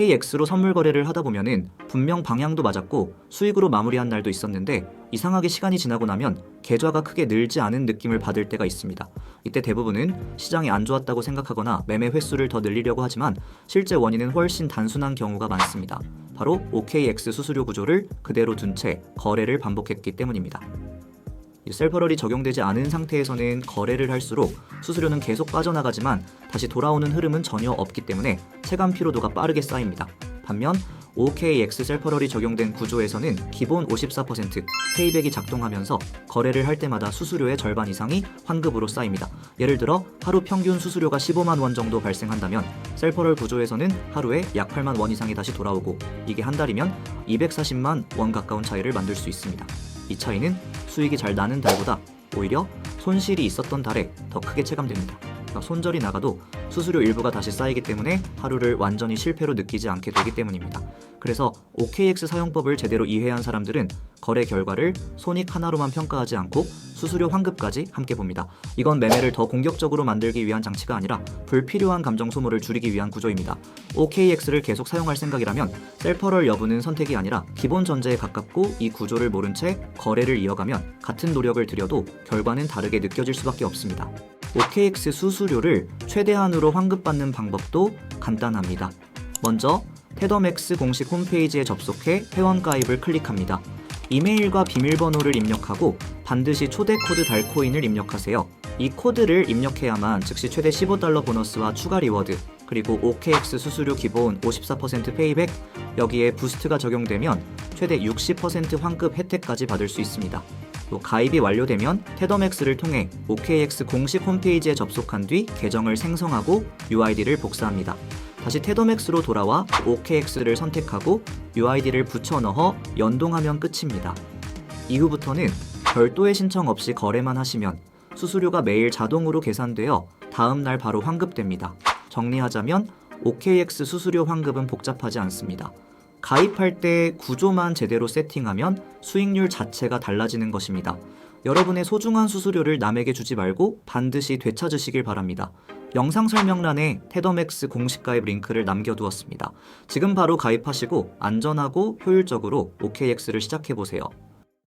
OKX로 선물 거래를 하다 보면은 분명 방향도 맞았고 수익으로 마무리한 날도 있었는데 이상하게 시간이 지나고 나면 계좌가 크게 늘지 않은 느낌을 받을 때가 있습니다. 이때 대부분은 시장이 안 좋았다고 생각하거나 매매 횟수를 더 늘리려고 하지만 실제 원인은 훨씬 단순한 경우가 많습니다. 바로 OKX 수수료 구조를 그대로 둔 채 거래를 반복했기 때문입니다. 이 셀퍼럴이 적용되지 않은 상태에서는 거래를 할수록 수수료는 계속 빠져나가지만 다시 돌아오는 흐름은 전혀 없기 때문에 체감 피로도가 빠르게 쌓입니다. 반면 OKX 셀퍼럴이 적용된 구조에서는 기본 54% 페이백이 작동하면서 거래를 할 때마다 수수료의 절반 이상이 환급으로 쌓입니다. 예를 들어 하루 평균 수수료가 15만 원 정도 발생한다면 셀퍼럴 구조에서는 하루에 약 8만 원 이상이 다시 돌아오고 이게 한 달이면 240만 원 가까운 차이를 만들 수 있습니다. 이 차이는 수익이 잘 나는 달보다 오히려 손실이 있었던 달에 더 크게 체감됩니다. 그러니까 손절이 나가도 수수료 일부가 다시 쌓이기 때문에 하루를 완전히 실패로 느끼지 않게 되기 때문입니다. 그래서 OKX 사용법을 제대로 이해한 사람들은 거래 결과를 손익 하나로만 평가하지 않고 수수료 환급까지 함께 봅니다. 이건 매매를 더 공격적으로 만들기 위한 장치가 아니라 불필요한 감정 소모를 줄이기 위한 구조입니다. OKX를 계속 사용할 생각이라면 셀퍼럴 여부는 선택이 아니라 기본 전제에 가깝고 이 구조를 모른 채 거래를 이어가면 같은 노력을 들여도 결과는 다르게 느껴질 수밖에 없습니다. OKX 수수료를 최대한으로 환급받는 방법도 간단합니다. 먼저 테더맥스 공식 홈페이지에 접속해 회원가입을 클릭합니다. 이메일과 비밀번호를 입력하고 반드시 초대 코드 달코인을 입력하세요. 이 코드를 입력해야만 즉시 최대 15달러 보너스와 추가 리워드, 그리고 OKX 수수료 기본 54% 페이백, 여기에 부스트가 적용되면 최대 60% 환급 혜택까지 받을 수 있습니다. 또 가입이 완료되면 테더맥스를 통해 OKX 공식 홈페이지에 접속한 뒤 계정을 생성하고 UID를 복사합니다. 다시 테더맥스로 돌아와 OKX를 선택하고 UID를 붙여 넣어 연동하면 끝입니다. 이후부터는 별도의 신청 없이 거래만 하시면 수수료가 매일 자동으로 계산되어 다음 날 바로 환급됩니다. 정리하자면 OKX 수수료 환급은 복잡하지 않습니다. 가입할 때 구조만 제대로 세팅하면 수익률 자체가 달라지는 것입니다. 여러분의 소중한 수수료를 남에게 주지 말고 반드시 되찾으시길 바랍니다. 영상 설명란에 테더맥스 공식 가입 링크를 남겨두었습니다. 지금 바로 가입하시고 안전하고 효율적으로 OKX를 시작해보세요.